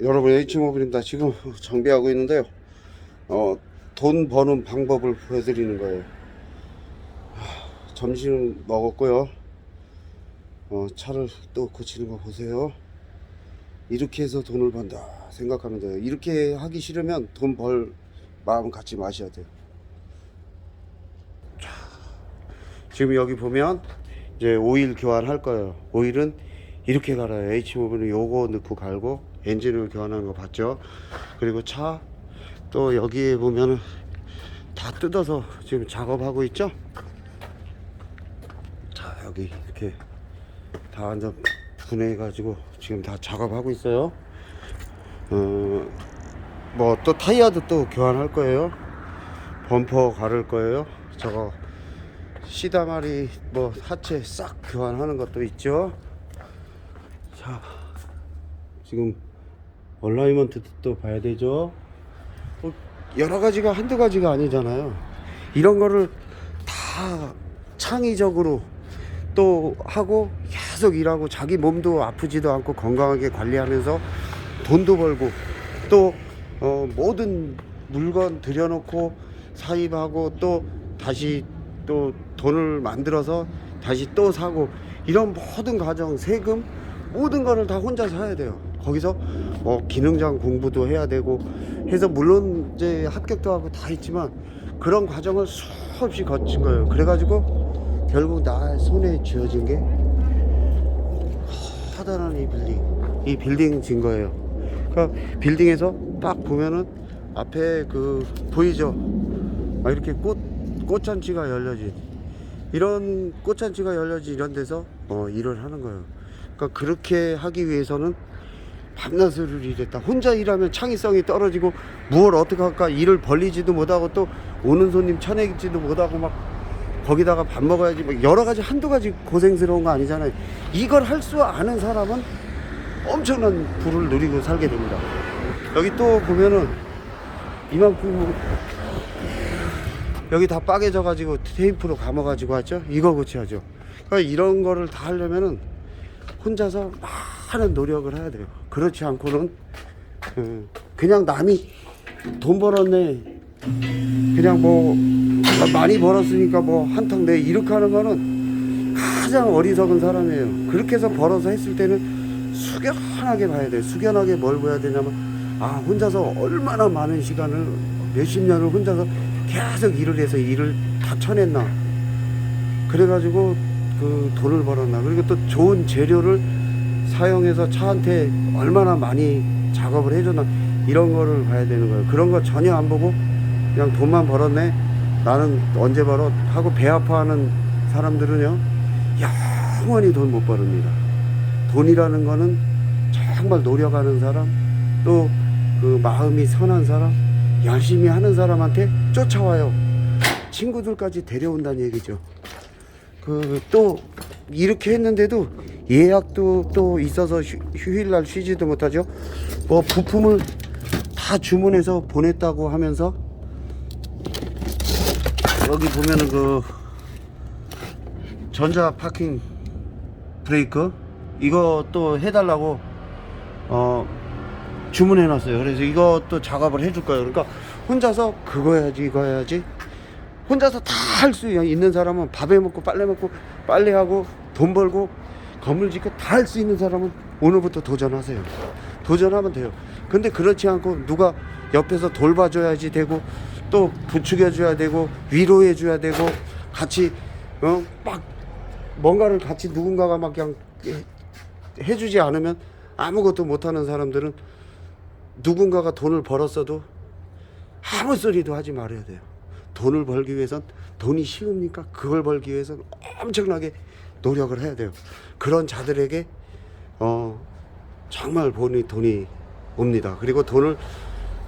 여러분 H모빌입니다. 지금 정비하고 있는데요. 어, 돈 버는 방법을 보여드리는 거예요. 하, 점심은 먹었고요. 어, 차를 또 고치는 거 보세요. 이렇게 해서 돈을 번다 생각하면 돼요. 이렇게 하기 싫으면 돈 벌 마음 갖지 마셔야 돼요. 자, 지금 여기 보면 이제 오일 교환할 거예요. 오일은 이렇게 갈아요. H모빌은 요거 넣고 갈고 엔진을 교환하는 거 봤죠? 그리고 차 또 여기에 보면은 다 뜯어서 지금 작업하고 있죠? 자 여기 이렇게 다 완전 분해해 가지고 지금 다 작업하고 있어요. 어, 뭐 또 타이어도 또 교환할 거예요. 범퍼 가를 거예요. 저거 시다마리 뭐 하체 싹 교환하는 것도 있죠. 자, 지금 얼라이먼트도 또 봐야 되죠. 뭐 여러 가지가 한두 가지가 아니잖아요. 이런 거를 다 창의적으로 또 하고 계속 일하고 자기 몸도 아프지도 않고 건강하게 관리하면서 돈도 벌고 또 어, 모든 물건 들여놓고 사입하고 또 다시 또 돈을 만들어서 다시 또 사고 이런 모든 과정 세금 모든 거를 다 혼자 사야 돼요. 거기서 뭐 기능장 공부도 해야 되고 해서 물론 이제 합격도 하고 다 있지만 그런 과정을 수없이 거친 거예요. 그래가지고 결국 나 손에 쥐어진 게 커다란 이 빌딩, 이 빌딩 진 거예요. 그러니까 빌딩에서 딱 보면은 앞에 그 보이죠? 막 이렇게 꽃 꽃잔치가 열려진 이런 꽃잔치가 열려진 이런 데서 어, 일을 하는 거예요. 그러니까 그렇게 하기 위해서는 밤낮을 일했다. 혼자 일하면 창의성이 떨어지고 무얼 어떻게 할까 일을 벌리지도 못하고 또 오는 손님 쳐내지도 못하고 막 거기다가 밥 먹어야지 막 여러 가지 한두 가지 고생스러운 거 아니잖아요. 이걸 할 수 아는 사람은 엄청난 부를 누리고 살게 됩니다. 여기 또 보면은 이만큼 여기 다 빠개져 가지고 테이프로 감아 가지고 왔죠. 이거 고쳐야죠. 그러니까 이런 거를 다 하려면은 혼자서 많은 노력을 해야 돼요. 그렇지 않고는 어, 그냥 남이 돈 벌었네. 그냥 뭐 많이 벌었으니까 뭐 한턱 내 이렇게 하는 거는 가장 어리석은 사람이에요. 그렇게 해서 벌어서 했을 때는 숙연하게 봐야 돼요. 숙연하게 뭘 봐야 되냐면 아 혼자서 얼마나 많은 시간을 몇십 년을 혼자서 계속 일을 해서 일을 다 쳐냈나. 그래가지고 그 돈을 벌었나. 그리고 또 좋은 재료를 사용해서 차한테 얼마나 많이 작업을 해줬나. 이런 거를 봐야 되는 거예요. 그런 거 전혀 안 보고 그냥 돈만 벌었네. 나는 언제 벌어? 하고 배 아파하는 사람들은요. 영원히 돈 못 벌습니다. 돈이라는 거는 정말 노력하는 사람, 또 그 마음이 선한 사람, 열심히 하는 사람한테 쫓아와요. 친구들까지 데려온다는 얘기죠. 그 또 이렇게 했는데도 예약도 또 있어서 휴, 휴일날 쉬지도 못하죠. 뭐 부품을 다 주문해서 보냈다고 하면서 여기 보면은 그 전자 파킹 브레이크 또 해달라고 어 주문해 놨어요. 그래서 이것도 작업을 해줄 거예요. 그러니까 혼자서 그거 해야지 이거 해야지 혼자서 다 할 수 있는 사람은 밥 해 먹고 빨래 먹고 빨래하고 돈 벌고 건물 짓고 다 할 수 있는 사람은 오늘부터 도전하세요. 도전하면 돼요. 근데 그렇지 않고 누가 옆에서 돌봐줘야지 되고 또 부추겨줘야 되고 위로해줘야 되고 같이 어 막 뭔가를 같이 누군가가 막 그냥 해- 해주지 않으면 아무것도 못하는 사람들은 누군가가 돈을 벌었어도 아무 소리도 하지 말아야 돼요. 돈을 벌기 위해선 돈이 쉬웁니까? 그걸 벌기 위해선 엄청나게 노력을 해야 돼요. 그런 자들에게 어 정말 돈이 돈이 옵니다. 그리고 돈을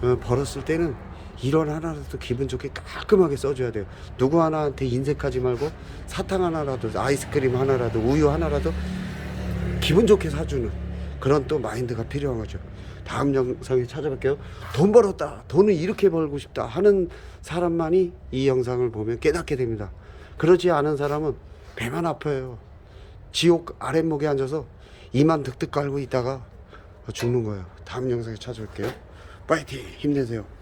어, 벌었을 때는 1원 하나라도 기분 좋게 깔끔하게 써줘야 돼요. 누구 하나한테 인색하지 말고 사탕 하나라도 아이스크림 하나라도 우유 하나라도 기분 좋게 사주는 그런 또 마인드가 필요한 거죠. 다음 영상에 찾아뵐게요. 돈 벌었다. 돈을 이렇게 벌고 싶다 하는 사람만이 이 영상을 보면 깨닫게 됩니다. 그렇지 않은 사람은 배만 아파요. 지옥 아랫목에 앉아서 이만 득득 깔고 있다가 죽는 거예요. 다음 영상에 찾아올게요. 파이팅! 힘내세요.